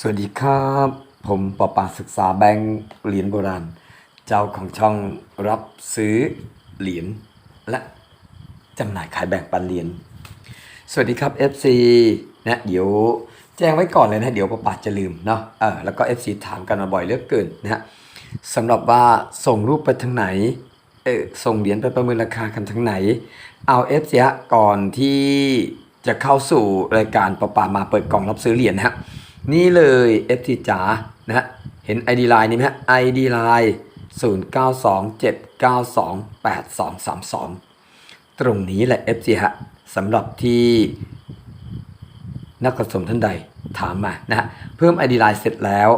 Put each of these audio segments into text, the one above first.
สวัสดีครับ ผมปอปาศึกษาแบงค์เหรียญโบราณ เจ้าของช่องรับซื้อเหรียญและจำหน่ายขายแบ่งปันเหรียญสวัสดีครับ FC นะเดี๋ยวแจ้งไว้ก่อนเลยนะ เดี๋ยวปอปาจะลืมเนาะเออแล้วก็ FC ถามกันมาบ่อยเหลือเกินนะฮะสำหรับว่าส่งรูปไปทางไหนเออส่งเหรียญไปประเมินราคากันทางไหน เอา FC ก่อนที่จะเข้าสู่รายการปอปามาเปิดกล่องรับซื้อเหรียญนะฮะ นี่เลย FT จ๋านะฮะเห็น ID Line นี่ไหมฮะ ID Line 0927928232 ตรงนี้แหละ FT ฮะสำหรับที่นักสะสมท่านใดถามมานะฮะเพิ่ม ID Line เสร็จแล้ว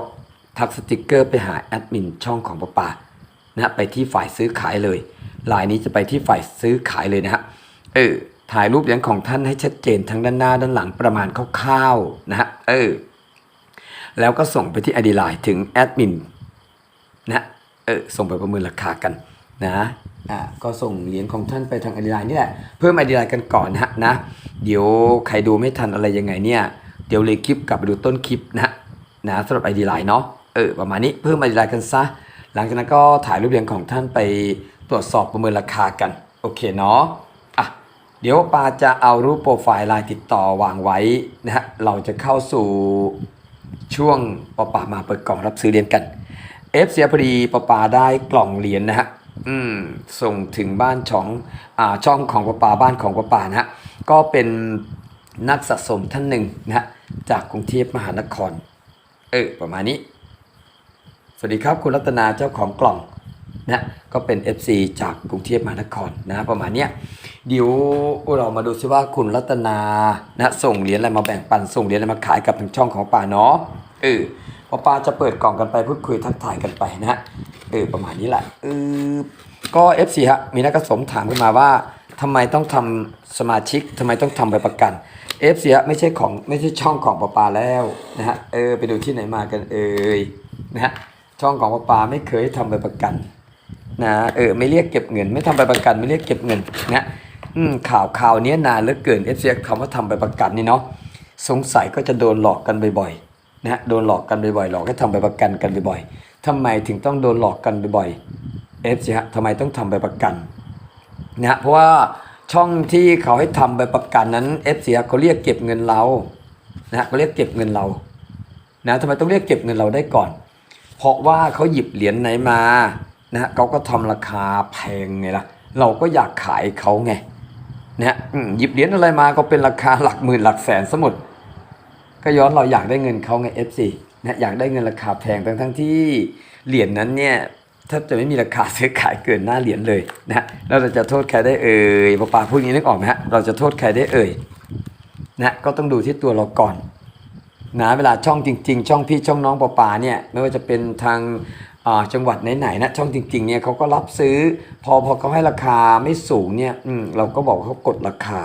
ทักสติกเกอร์ไปหาแอดมินช่องของป้าปานะฮะไปที่ฝ่ายซื้อขายเลยลายนี้จะไปที่ฝ่ายซื้อขายเลยนะฮะเออถ่ายรูปเหรียญของท่านให้ชัดเจนทั้งด้านหน้าด้านหลังประมาณคร่าวๆนะฮะเออ แล้วก็ส่งไปที่ ID Line ถึงแอดมินนะเออส่งไปประเมินราคากันนะอ่าก็ส่งเหรียญของท่านไปทาง ID Line นี่แหละเพิ่ม ID Line กันก่อนนะนะ เดี๋ยวใครดูไม่ทันอะไรยังไงเนี่ยเดี๋ยวเลยคลิปกลับไปดูต้นคลิปนะฮะนะสำหรับ ID Line เนาะเออประมาณนี้เพิ่ม ID Line กันซะ หลังจากนั้นก็ถ่ายรูปเหรียญของท่านไปตรวจสอบประเมินราคากันโอเคเนาะอะเดี๋ยวปาจะเอารูปโปรไฟล์ไลน์ติดต่อวางไว้นะฮะเราจะเข้าสู่ ช่วงปอปามาเปิดกล่องรับซื้อเหรียญกัน เอฟเสียพอดีปอปาได้กล่องเหรียญนะฮะอืมส่งถึงบ้านช่องอ่าช่องของปอปาบ้านของปอปานะฮะก็เป็นนักสะสมท่านหนึ่งนะฮะจากกรุงเทพมหานคร เออประมาณนี้ สวัสดีครับคุณรัตนาเจ้าของกล่อง นะก็เป็น FC จากกรุงเทพมหานครนะประมาณเนี้ยเดี๋ยวเรามาดูซิว่าคุณรัตนานะส่งเหรียญอะไรมาแบ่งปันส่งเหรียญอะไรมาขายกับทางช่องของป่าเนาะเออพอป่าจะเปิดกล่องกันไปพูดคุยทักทายกันไปนะเออประมาณนี้แหละเออก็ FC ฮะมีนักสมถามขึ้นมาว่าทำไมต้องทำสมาชิกทำไมต้องทำใบประกัน FC ฮะไม่ใช่ของไม่ใช่ช่องของปอปาแล้วนะฮะเออไปดูที่ไหนมากันเอ่ยนะฮะช่องของปลาปาไม่เคยทำใบประกัน นะเออไม่เรียกเก็บเงิน ไม่ทำใบประกันไม่เรียกเก็บเงินนะอืมข่าวข่าวนี้นานเหลือเกินเอฟซีคำว่าทำใบประกันนี่เนาะสงสัยก็จะโดนหลอกกันบ่อยๆนะโดนหลอกกันบ่อยๆหลอกให้ทำใบประกันกันบ่อยๆทำไมถึงต้องโดนหลอกกันบ่อยๆเอฟซีฮะทำไมต้องทำใบประกันนะฮะเพราะว่าช่องที่เขาให้ทำใบประกันนั้นเอฟซีเขาเรียกเก็บเงินเรานะเขาเรียกเก็บเงินเรานะทำไมต้องเรียกเก็บเงินเราได้ก่อน เพราะว่าเขาหยิบเหรียญไหนมา นะฮะเขาก็ทำราคาแพงไงล่ะ เราก็อยากขายเขาไงนะฮะหยิบเหรียญอะไรมาก็เป็นราคาหลักหมื่นหลักแสนสมุดก็ย้อนเราอยากได้เงินเขาไง FC นะอยากได้เงินราคาแพงทั้งทั้งที่เหรียญนั้นเนี่ยแทบจะไม่มีราคาซื้อขายเกินหน้าเหรียญเลยนะแล้วเราจะโทษใครได้เอ่ยปาปาพูดอย่างนี้นึกออกไหมฮะเราจะโทษใครได้เอ่ยนะก็ต้องดูที่ตัวเราก่อนนะเวลาช่องจริง ๆ ช่องพี่ช่องน้องปอปาเนี่ยไม่ว่าจะเป็นทาง จังหวัดไหนๆนะช่องจริงๆเนี่ยเขาก็รับซื้อ พอพอเขาให้ราคาไม่สูงเนี่ยอืมเราก็บอกเขากดราคา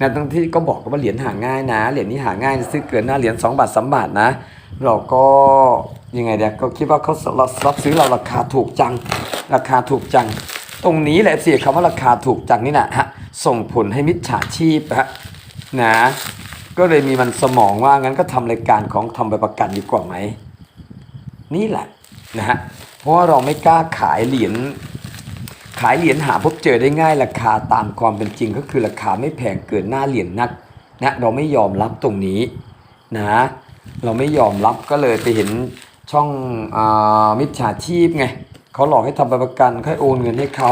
นะทั้งที่ก็บอกว่าเหรียญหาง่ายนะ เหรียญนี้หาง่ายซื้อเกินหน้าเหรียญ2บาท3บาทนะ เราก็ยังไงเดี๋ยก็คิดว่าเขารับซื้อเราราคาถูกจัง ราคาถูกจัง ตรงนี้แหละเสียคำว่าราคาถูกจังนี่นะฮะส่งผลให้มิจฉาชีพฮะนะ ก็เลยมีมันสมองว่างั้นก็ทำรายการของทำใบประกันดีกว่าไหมนี่แหละ นะฮะเพราะว่าเราไม่กล้าขายเหรียญขายเหรียญหาพบเจอได้ง่ายราคาตามความเป็นจริงก็คือราคาไม่แพงเกินหน้าเหรียญนักนะเราไม่ยอมรับตรงนี้นะเราไม่ยอมรับก็เลยไปเห็นช่องอมิจฉาชีพไงเขาหลอกให้ทำประกันให้โอนเงินให้เขา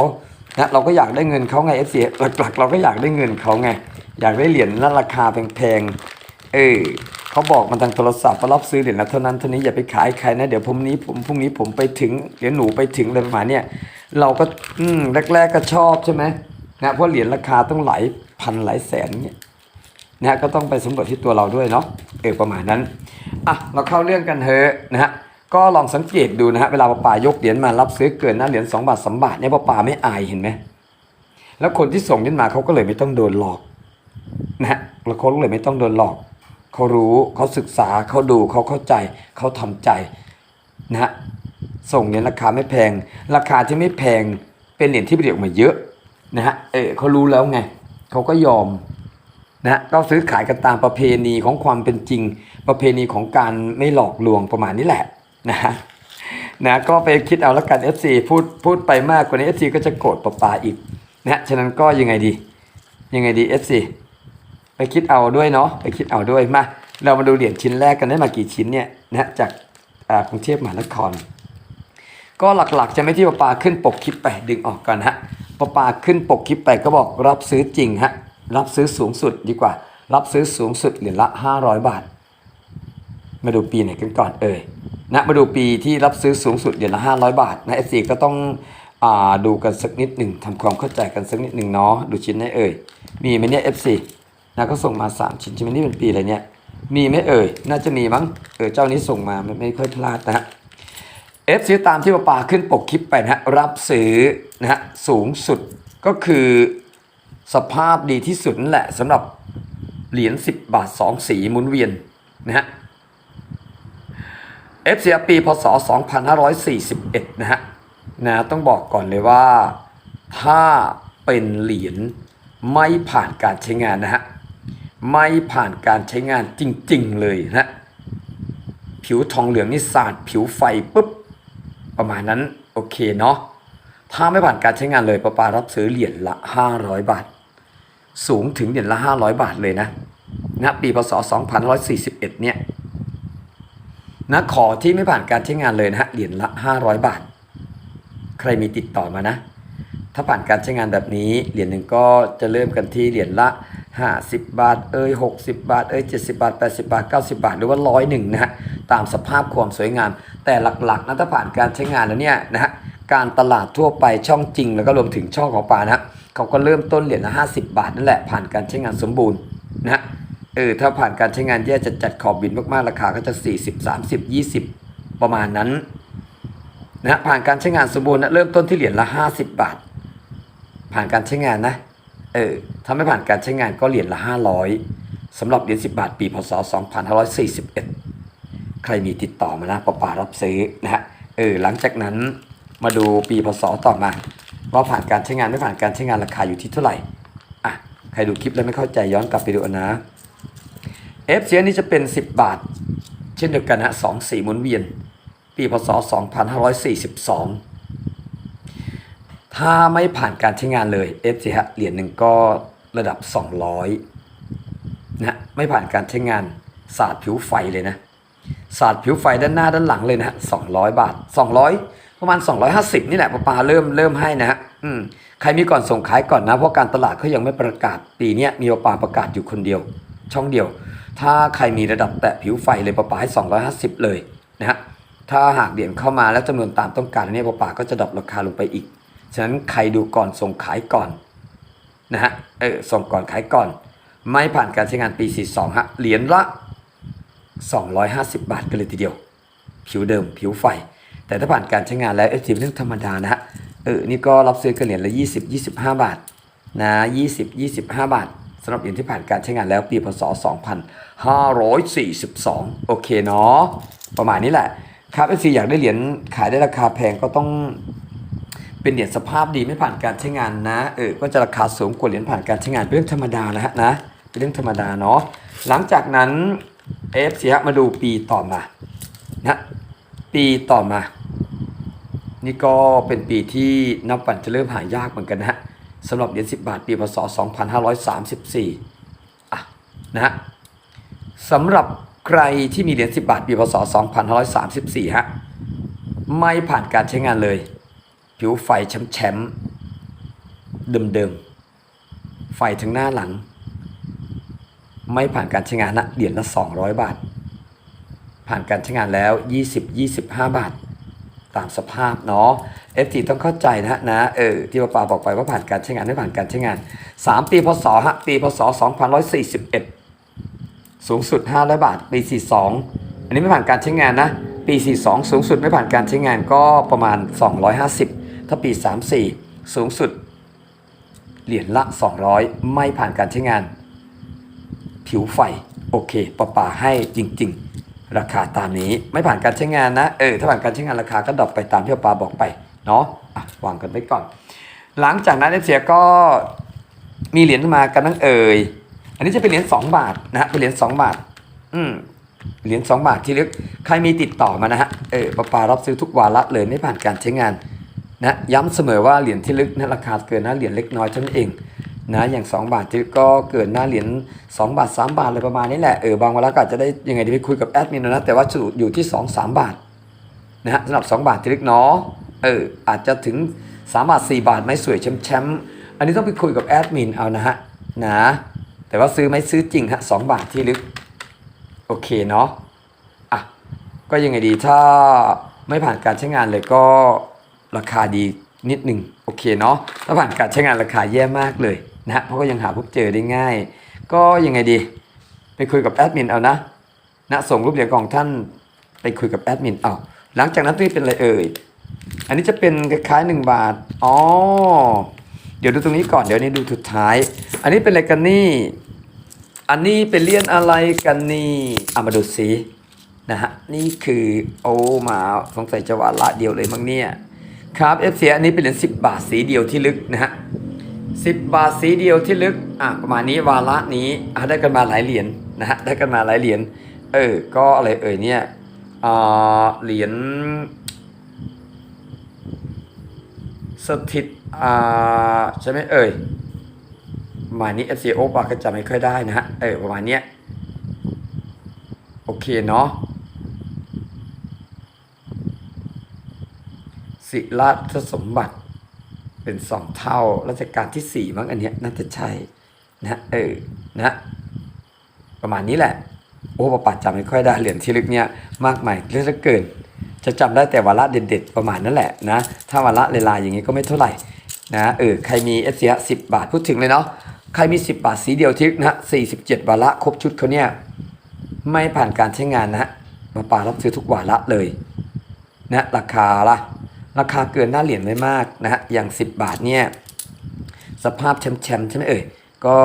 นะเราก็อยากได้เงินเขาไงเอฟซีหลักๆ เราก็อยากได้เงินเขาไงอยากได้เหรียญนั้นราคาแพงๆเออ เขาบอกมาทางโทรศัพท์ว่ารับซื้อเหรียญละเท่านั้นเท่านี้อย่าไปขายใครนะเดี๋ยวพรุ่งนี้ผมพรุ่งนี้ผมไปถึงเดี๋ยวหนูไปถึงอะไรประมาณเนี้ยเราก็อืมแรก ๆก็ชอบใช่ไหมนะเพราะเหรียญราคาต้องหลายพันหลายแสนเนี่ยนะก็ต้องไปสำรวจที่ตัวเราด้วยเนาะเออประมาณนั้นอะเราเข้าเรื่องกันเถอะนะฮะก็ลองสังเกตดูนะฮะเวลาป้าป่ายกเหรียญมารับซื้อเกินน้าเหรียญ2บาท3บาทเนี่ยป้าป่าไม่อายเห็นไหมแล้วคนที่ส่งเหรียญมาเขาก็เลยไม่ต้องโดนหลอกนะฮะแล้วเขาเลยไม่ต้องโดนหลอก เขารู้เขาศึกษาเขาดูเขาเข้าใจเขาทำใจนะฮะส่งเหรียญราคาไม่แพง ราคาที่ไม่แพงเป็นเหรียญที่ผลิตออกมาเยอะนะฮะเออเขารู้แล้วไงเขาก็ยอมนะก็ซื้อขายกันตามประเพณีของความเป็นจริง ประเพณีของการไม่หลอกลวงประมาณนี้แหละนะฮะนะก็ไปคิดเอาแล้วกัน FC พูดพูดไปมากกว่านี้ FC ก็จะโกรธปะปาอีกนะฉะนั้นก็ยังไงดี ยังไงดี FC คิดเอาด้วยเนาะไปคิดเอาด้วยมาเรามาดูเหรียญชิ้นแรกกันได้มากี่ชิ้นเนี่ยนะจากกรุงเทพมหานคร ก็หลักๆ จะไม่ที่ปะปาขึ้นปกคลิปไปดึงออกก่อนฮะปะปาขึ้นปกคลิปไปก็บอกรับซื้อจริงฮะรับซื้อสูงสุดดีกว่า รับซื้อสูงสุดเหรียญละ 500 บาท มาดูปีไหนกันก่อนเอ่ยนะมาดูปีที่รับซื้อสูงสุดเหรียญละ 500 บาทนะเอฟซีก็ต้องอาดูกันสักนิดหนึ่งทำความเข้าใจกันสักนิดหนึ่งเนาะดูชิ้นไหนเอ่ยมีไหมเนี่ยเอฟซี นะก็ส่งมา 3 ชิ้นใช่ไหมนี่เป็นปีอะไรเนี่ย มีไหมเอ่ย น่าจะมีมั้ง เออเจ้านี้ส่งมาไม่ไม่ค่อยพลาดนะฮะเอฟซื้อตามที่ปาปาขึ้นปกคลิปไปนะฮะรับซื้อนะฮะสูงสุดก็คือสภาพดีที่สุดนั่นแหละสำหรับเหรียญ10 บาท 2 สีหมุนเวียนนะฮะเอฟเสียปีพศ 2541 นะฮะนะต้องบอกก่อนเลยว่า ถ้าเป็นเหรียญไม่ผ่านการใช้งานนะฮะ ไม่ผ่านการใช้งานจริง ๆ เลยนะผิวทองเหลืองนี่สาดผิวไฟปุ๊บประมาณนั้นโอเคเนาะถ้าไม่ผ่านการใช้งานเลยปาปารับซื้อเหรียญละ 500 บาท สูงถึงเหรียญละ 500 บาทเลยนะนะปีพศ2141 เนี่ยนะขอที่ไม่ผ่านการใช้งานเลยนะฮะเหรียญละ 500 บาท ใครมีติดต่อมานะ ถ้าผ่านการใช้งานแบบนี้เหรียญหนึ่งก็จะเริ่มกันที่เหรียญละ 50บาทเอ้ย60บาทเอ้ย70บาท80บาท90บาท หรือว่าร้อยหนึ่งนะฮะตามสภาพความสวยงาม แต่หลักๆนะถ้าผ่านการใช้งานแล้วเนี่ยนะฮะการตลาดทั่วไปช่องจริง แล้วก็รวมถึงช่องของปานะฮะเขาก็เริ่มต้นเหรียญละ50บาทนั่นแหละผ่านการใช้งานสมบูรณ์นะฮะเออถ้าผ่านการใช้งานแย่จะจัดขอบบินมากๆราคาก็จะ40 30 20ประมาณนั้นนะฮะผ่านการใช้งานสมบูรณ์นะเริ่มต้นที่เหรียญละ50บาท ผ่านการใช้งานนะ เออถ้าไม่ผ่านการใช้งานก็เหรียญละ 500สำหรับเหรียญ10 บาท ปีพศ 2541 ใครมีติดต่อมานะปะปารับซื้อนะฮะเออหลังจากนั้นมาดูปีพศต่อมาว่าผ่านการใช้งานไม่ผ่านการใช้งานราคาอยู่ที่เท่าไหร่อะใครดูคลิปแล้วไม่เข้าใจย้อนกลับไปดูเอานะ F เสียนี้จะเป็น 10 บาท เช่นเดียวกันนะสองสีหมุนเวียน ปีพศ 2542 ถ้าไม่ผ่านการใช้งานเลย F สิฮะเหรียญหนึ่งก็ระดับ 200นะฮะไม่ผ่านการใช้งานสาดผิวไฟเลยนะสาดผิวไฟด้านหน้าด้านหลังเลยนะฮะ200บาท200ประมาณ 250 นี่แหละปาปาเริ่มเริ่มให้นะฮะอืมใครมีก่อนส่งขายก่อนนะ เพราะการตลาดเขายังไม่ประกาศปีนี้มีปาปาประกาศอยู่คนเดียว ช่องเดียว ถ้าใครมีระดับแตะผิวไฟเลยปาปาให้ 250 เลยนะฮะถ้าหากเหรียญเข้ามาแล้วจำนวนตามต้องการเนี่ยปาปาก็จะดรอปราคาลงไปอีก ฉะนั้นใครดูก่อนส่งขายก่อนนะฮะเออส่งก่อนขายก่อน ไม่ผ่านการใช้งานปี 42 ฮะ เหรียญละ 250 บาทกันเลยทีเดียว ผิวเดิมผิวไฟ แต่ถ้าผ่านการใช้งานแล้วเอฟซีเป็นเรื่องธรรมดานะฮะเออนี่ก็รับซื้อกันเหรียญละ 20 25 บาทนะ20 25 บาทสำหรับเหรียญที่ผ่านการใช้งานแล้วปีพศ 2542 โอเคเนาะประมาณนี้แหละครับเอฟซีอยากได้เหรียญขายได้ราคาแพงก็ต้อง เป็นเหรียญสภาพดีไม่ผ่านการใช้งานนะเออก็จะราคาสูงกว่าเหรียญผ่านการใช้งานเป็นเรื่องธรรมดานะฮะนะเป็นเรื่องธรรมดาเนาะหลังจากนั้นเอฟซีฮะมาดูปีต่อมานะปีต่อมา นี่ก็เป็นปีที่นับวันจะเริ่มหายากเหมือนกันนะฮะสำหรับเหรียญ10 บาท ปีพศ 2534อะนะฮะสำหรับใครที่มีเหรียญ10 บาท ปีพศ 2534ฮะไม่ผ่านการใช้งานเลย ผิวไฟแชมป์ๆเดิมๆไฟทั้งหน้าหลัง ไม่ผ่านการใช้งานนะเหรียญละ 200 บาท ผ่านการใช้งานแล้ว 20-25 บาท ตามสภาพเนาะ FT ต้องเข้าใจนะฮะนะเออที่ป้าปาบอกไปว่าผ่านการใช้งานไม่ผ่านการใช้งาน 3 ปีพศฮะปีพศ2141 สูงสุด 500 บาท ปี 42 อันนี้ไม่ผ่านการใช้งานนะ ปี 42 สูงสุดไม่ผ่านการใช้งานก็ประมาณ 250 ถ้าปี 34 สูงสุด เหรียญละ 200 ไม่ผ่านการใช้งาน ผิวไฟ โอเคปะป่าให้จริง ๆ ราคาตามนี้ไม่ผ่านการใช้งานนะ เออ ถ้าผ่านการใช้งานราคาก็ดรอปไปตามที่ปาบอกไป เนาะะวางกันไว้ก่อน หลังจากนั้นเอเสียก็มีเหรียญมากันนั่งเอ่ย อันนี้จะเป็นเหรียญ2บาทนะฮะเป็นเหรียญ2บาท อืมเหรียญ2บาทที่ลึกใครมีติดต่อมานะฮะ เออปาปารับซื้อทุกวาระเลยไม่ผ่านการใช้งาน นะย้ำเสมอว่าเหรียญที่ลึกนะราคาเกินหน้าเหรียญเล็กน้อยเท่านั้นเองนะอย่าง 2 บาทที่ลึกก็เกินหน้าเหรียญ2บาท 3 บาทอะไรประมาณนี้แหละเออบางวาระก็อาจจะได้ยังไงดีไปคุยกับแอดมินนะแต่ว่าสรุปอยู่ที่ 2 3 บาทนะฮะสำหรับ 2 บาทที่ลึกเนาะเอออาจจะถึง 3 บาท 4 บาทไม่สวยแชมป์ๆอันนี้ต้องไปคุยกับแอดมินเอานะฮะนะแต่ว่าซื้อไหมซื้อจริงฮะสบาทที่ลึกโอเคเนาะอะก็ยังไงดีถ้าไม่ผ่านการใช้งานเลยก็ ราคาดีนิดหนึ่งโอเคเนาะถ้าผ่านการใช้งานราคาแย่มากเลยนะฮะเพราะก็ยังหาพบเจอได้ง่าย ก็ยังไงดี ไปคุยกับแอดมินเอานะนะส่งรูปเหรียญของท่านไปคุยกับแอดมินเอาหลังจากนั้นนี่เป็นอะไรเอ่ยอันนี้จะเป็นคล้ายๆหนึ่งบาทอ๋อเดี๋ยวดูตรงนี้ก่อนเดี๋ยวนี้ดูสุดท้าย อันนี้เป็นอะไรกันนี่ อันนี้เป็นเลี่ยนอะไรกันนี่เอามาดูสินะฮะนี่คือโอ้มาสงสัยจะวาระเดียวเลยมั้งเนี่ย ครับ FC อันนี้เป็นเหรียญ10บาทสีเดียวที่ลึกนะฮะ10บบาทสีเดียวที่ลึกอะประมาณนี้วาระนี้อะได้กันมาหลายเหรียญนะฮะได้กันมาหลายเหรียญเออก็อะไรเอ่ยเนี่ยอ่าเหรียญสถิตอ่าใช่ไหมเอ่ยประมาณนี้ FCO ปากก็จะไม่ค่อยได้นะฮะเออประมาณเนี้ยโอเคเนาะ ศิราชสมบัติ เป็นสองเท่ารัชกาลที่สี่มั้งอันเนี้ยน่าจะใช่นะเออนะประมาณนี้แหละ โอ้ปะปัดจำไม่ค่อยได้เหรียญที่ลึกเนี่ยมากมายเยอะเลือเกิน จะจำได้แต่วาระเด็ดๆ ประมาณนั้นแหละนะ ถ้าวาระเลายอย่างนี้ก็ไม่เท่าไหร่นะเออใครมีเอฟซีสิบาทพูดถึงเลยเนาะใครมี 10 บาทสีเดียวทิกนะฮะ47วาระครบชุดเขาเนี่ยไม่ผ่านการใช้งานนะมาปารับซื้อทุกวาระเลยนะราคาละ ราคาเกินหน้าเหรียญไม่มากนะฮะอย่าง 10 บาทเนี่ยสภาพแชมป์ใช่ไหมเอ่ยก็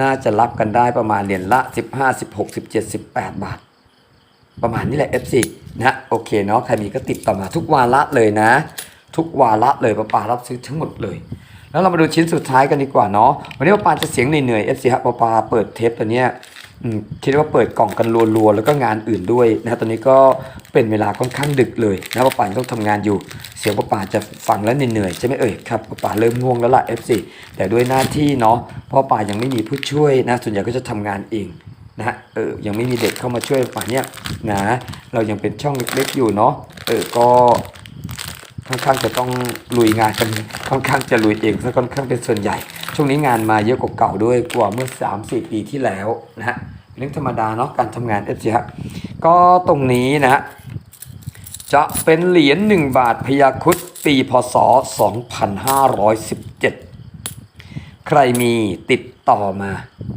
น่าจะรับกันได้ประมาณเหรียญละ 15 16 17 18 บาท ประมาณนี้แหละ FC นะโอเคเนาะใครมีก็ติดต่อมาทุกวาระเลยนะ ทุกวาระเลยป้าปารับซื้อทั้งหมดเลย แล้วเรามาดูชิ้นสุดท้ายกันดีกว่าเนาะวันนี้ป้าปาจะเสียงเหนื่อยๆ FC ฮะป้าปาเปิดเทปตัวเนี้ย คิดว่าเปิดกล่องกันรัวๆแล้วก็งานอื่นด้วยนะตอนนี้ก็เป็นเวลาค่อนข้างดึกเลยนะป้าป่าต้องทำงานอยู่ เสียงป้าป่าจะฟังแล้วเหนื่อยๆใช่ไหมเอ่ยครับป้าป่าเริ่มง่วงแล้วล่ะ FC แต่ด้วยหน้าที่เนาะเพราะป้ายังไม่มีผู้ช่วยนะส่วนใหญ่ก็จะทำงานเองนะฮะเออยังไม่มีเด็กเข้ามาช่วยป่าเนี้ยนะเรายังเป็นช่องเล็กๆอยู่เนาะเออก็ค่อนข้างจะต้องลุยงานกันค่อนข้างจะลุยเองซะค่อนข้างเป็นส่วนใหญ่ ช่วงนี้งานมาเยอะกว่าเก่าด้วยกว่าเมื่อ 3-4 ปีที่แล้วนะฮะเรื่องธรรมดาเนาะการทำงานเอฟซีฮะก็ตรงนี้นะฮะจะเป็นเหรียญ1บาทพยาคุดปีพศ 2517 ใครมีติดต่อมา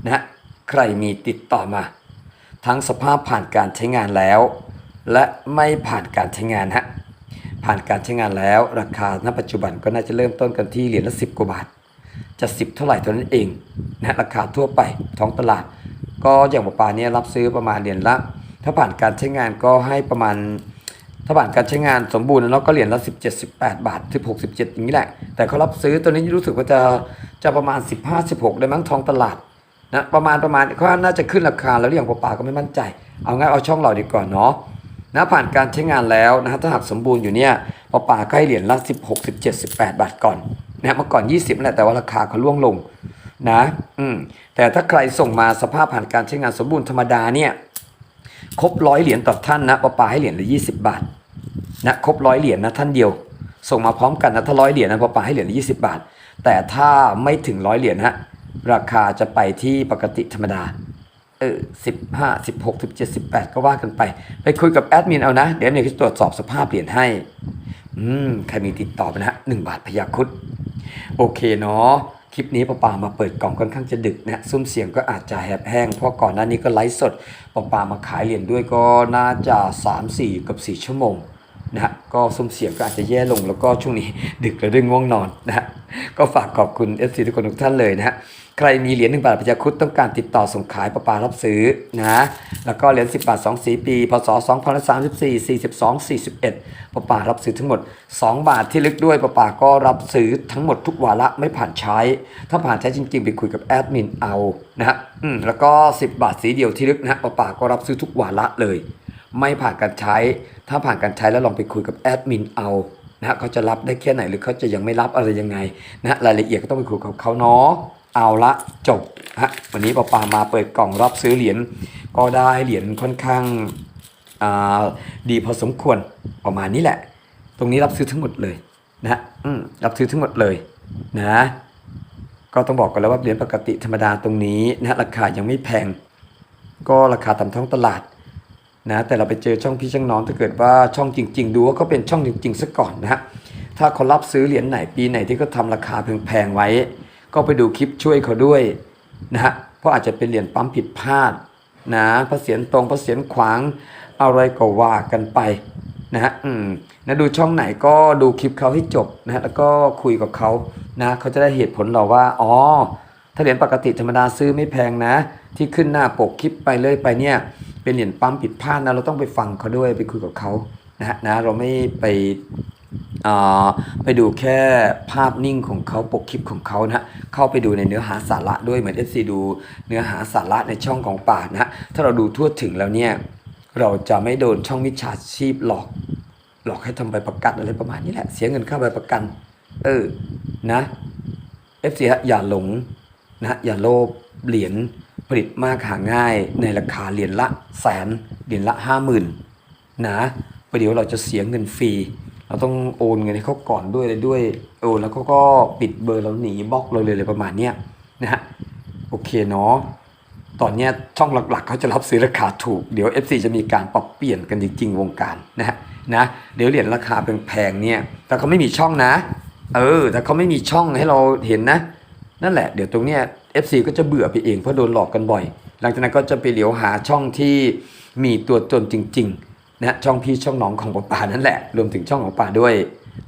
นะฮะใครมีติดต่อมา ทั้งสภาพผ่านการใช้งานแล้ว และไม่ผ่านการใช้งานฮะผ่านการใช้งานแล้ว ราคาณปัจจุบันก็น่าจะเริ่มต้นกันที่เหรียญละสิบกว่าบาท จะสิบเท่าไหร่เท่านั้นเองนะราคาทั่วไปท้องตลาด ก็อย่างปลาเนี่ยรับซื้อประมาณเหรียญละ ถ้าผ่านการใช้งานก็ให้ประมาณ ถ้าผ่านการใช้งานสมบูรณ์แล้วก็เหรียญละ 17 18 บาท 16 17 อย่างนี้แหละ แต่เขารับซื้อตัวนี้รู้สึกว่าจะจะประมาณ 15 16 ได้มั้งท้องตลาดนะประมาณประมาณเขาน่าจะขึ้นราคาแล้วอย่างปลาก็ไม่มั่นใจ เอางั้นเอาช่องเราดีกว่าเนาะนะผ่านการใช้งานแล้วนะฮะถ้าหากสมบูรณ์อยู่เนี่ยปลาๆก็ให้เหรียญละ 16 17 18 บาทก่อน นะเมื่อก่อน 20แหละแต่ว่าราคาเขาล่วงลงนะอืมแต่ถ้าใครส่งมาสภาพผ่านการใช้งานสมบูรณ์ธรรมดาเนี่ยครบร้อยเหรียญต่อท่านนะปะปาให้เหรียญละยี่สิบบาทนะครบร้อยเหรียญนะท่านเดียว ส่งมาพร้อมกันนะถ้าร้อยเหรียญนะปะปาให้เหรียญละยี่สิบบาท แต่ถ้าไม่ถึงร้อยเหรียญฮะราคาจะไปที่ปกติธรรมดาเออสิบห้าสิบหกสิบเจ็ดสิบแปดก็ว่ากันไป ไปคุยกับแอดมินเอานะ เดี๋ยวเนี่ยจะตรวจสอบสภาพเหรียญให้ อืมใครมีติดต่อไปนะฮะหนึ่งบาทพยาคุด โอเคเนาะคลิปนี้ป้าปามาเปิดกล่องค่อนข้างจะดึกนะซุ้มเสียงก็อาจจะแหบแห้งเพราะก่อนหน้านี้ก็ไลฟ์สดป้าปามาขายเหรียญด้วยก็น่าจะ3-4กับ 4 ชั่วโมงนะฮะก็ซุ้มเสียงก็อาจจะแย่ลงแล้วก็ช่วงนี้ดึกแล้วด้วยง่วงนอนนะฮะก็ฝากขอบคุณ FC ทุกคนทุกท่านเลยนะฮะ ใครมีเหรียญหนึ่งบาทพญาคุดต้องการติดต่อส่งขายประปารับซื้อนะ แล้วก็เหรียญ10บาท2สีปี พศ2034 42 41ประปารับซื้อทั้งหมด2บาทที่ลึกด้วยประปาก็รับซื้อทั้งหมดทุกวาระไม่ผ่านใช้ ถ้าผ่านใช้จริงๆ ไปคุยกับแอดมินเอานะฮะอืมแล้วก็10บาทสีเดียวที่ลึกนะประปาก็รับซื้อทุกวาระเลย ไม่ผ่านการใช้ ถ้าผ่านการใช้แล้วลองไปคุยกับแอดมินเอานะเขาจะรับได้แค่ไหนหรือเขาจะยังไม่รับอะไรยังไงนะฮะรายละเอียดก็ต้องไปคุยกับเขาเนาะ เอาละจบฮะวันนี้ปอปามาเปิดกล่องรับซื้อเหรียญก็ได้เหรียญค่อนข้างอ่าดีพอสมควรประมาณนี้แหละ ตรงนี้รับซื้อทั้งหมดเลยนะอืมรับซื้อทั้งหมดเลยนะก็ต้องบอกกันแล้วว่าเหรียญปกติธรรมดาตรงนี้นะราคายังไม่แพง ก็ราคาตามท้องตลาดนะแต่เราไปเจอช่องพี่ช่างน้องถ้าเกิดว่าช่องจริง ๆ ดูว่าเขาเป็นช่องจริงๆซะก่อนนะฮะถ้าเขารับซื้อเหรียญไหนปีไหนที่เขาทำราคาแพงๆไว้ ก็ไปดูคลิปช่วยเขาด้วยนะฮะเพราะอาจจะเป็นเหรียญปั๊มผิดพลาดนะพระเศียรตรงพระเศียรขวางอะไรก็ว่ากันไปนะฮะอืมนะดูช่องไหนก็ดูคลิปเขาให้จบนะฮะแล้วก็คุยกับเขานะเขาจะได้เหตุผลเราว่าอ๋อถ้าเหรียญปกติธรรมดาซื้อไม่แพงนะ ที่ขึ้นหน้าปกคลิปไปเลยไปเนี่ย เป็นเหรียญปั๊มผิดพลาดนะเราต้องไปฟังเขาด้วยไปคุยกับเขานะฮะนะเราไม่ไป ไปดูแค่ภาพนิ่งของเขาปกคลิปของเขานะฮะเข้าไปดูในเนื้อหาสาระด้วยเหมือน FC ดูเนื้อหาสาระในช่องของป่านะฮะถ้าเราดูทั่วถึงแล้วเนี่ยเราจะไม่โดนช่องมิจฉาชีพหลอก หลอกให้ทำใบประกันอะไรประมาณนี้แหละ เสียเงินค่าใบประกัน เออนะ FC ฮะอย่าหลงนะฮะอย่าโลภเหรียญผลิตมากหาง่ายในราคาเหรียญละแสนเหรียญละห้าหมื่นนะประเดี๋ยวเราจะเสียเงินฟรี เราต้องโอนเงินให้เขาก่อนด้วยเลยด้วยโอนแล้วเขาก็ปิดเบอร์เราหนีบล็อกเราเลยเลยประมาณเนี้ยนะฮะโอเคเนาะตอนนี้ช่องหลักๆเขาจะรับซื้อราคาถูก เดี๋ยว FC จะมีการปรับเปลี่ยนกันจริงๆวงการนะฮะนะเดี๋ยวเหรียญราคาแพงๆเนี่ยแต่เขาไม่มีช่องนะ เออ แต่เขาไม่มีช่องให้เราเห็นนะ นั่นแหละเดี๋ยวตรงเนี้ย FC ก็จะเบื่อไปเองเพราะโดนหลอกกันบ่อย หลังจากนั้นก็จะไปเหลียวหาช่องที่มีตัวตนจริง ๆ นะช่องพี่ช่องน้องของปปานั่นแหละ รวมถึงช่องของป่าด้วย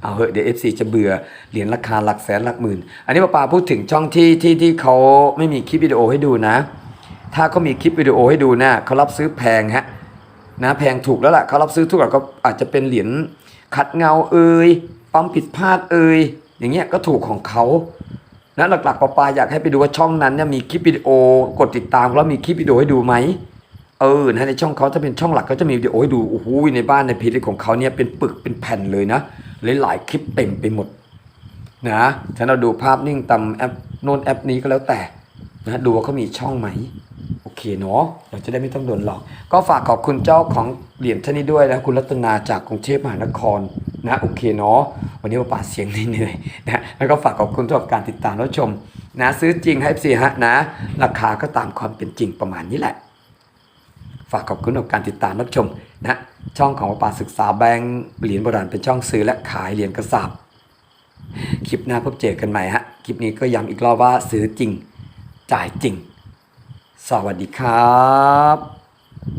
เอาเหอะเดี๋ยว FC จะเบื่อเหรียญราคาหลักแสนหลักหมื่น อันนี้ป้าป่าพูดถึงช่องที่ที่ที่เขาไม่มีคลิปวิดีโอให้ดูนะ ถ้าเขามีคลิปวิดีโอให้ดูนะเขารับซื้อแพงฮะนะแพงถูกแล้วล่ะเขารับซื้อทุกอย่างก็อาจจะเป็นเหรียญขัดเงาเอ่ยปั๊มผิดพลาดเอ่ยอย่างเงี้ยก็ถูกของเขานะหลักๆปอปาอยากให้ไปดูว่าช่องนั้นเนี่ยมีคลิปวิดีโอกดติดตามแล้วมีคลิปวิดีโอให้ดูไหม เออนะในช่องเขาถ้าเป็นช่องหลักก็จะมีวิดีโอให้ดูโอ้โหในบ้านในเพจของเขาเนี่ยเป็นปึกเป็นแผ่นเลยนะหลายๆคลิปเต็มไปหมดนะถ้าเราดูภาพนิ่งตามแอปโน้นแอปนี้ก็แล้วแต่นะดูว่าเขามีช่องไหมโอเคเนาะเราจะได้ไม่ต้องโดนหลอก ก็ฝากขอบคุณเจ้าของเหรียญท่านนี้ด้วยนะคุณรัตนาจากกรุงเทพมหานครนะโอเคเนาะวันนี้มาป่าเสียงเหนื่อยๆนะแล้วก็ฝากขอบคุณสำหรับการติดตามรับชมนะซื้อจริงให้ซีฮะนะ ราคาก็ตามความเป็นจริงประมาณนี้แหละากขอบคุณกับการติดตามรับชมนะช่องของป่าศึกษาแบงค์เหรียญโบราณเป็นช่องซื้อและขายเหรียญกระสาบคลิปหน้าพบเจอกันใหม่ฮะคลิปนี้ก็ย้ำอีกรอบว่าซื้อจริง จ่ายจริง สวัสดีครับ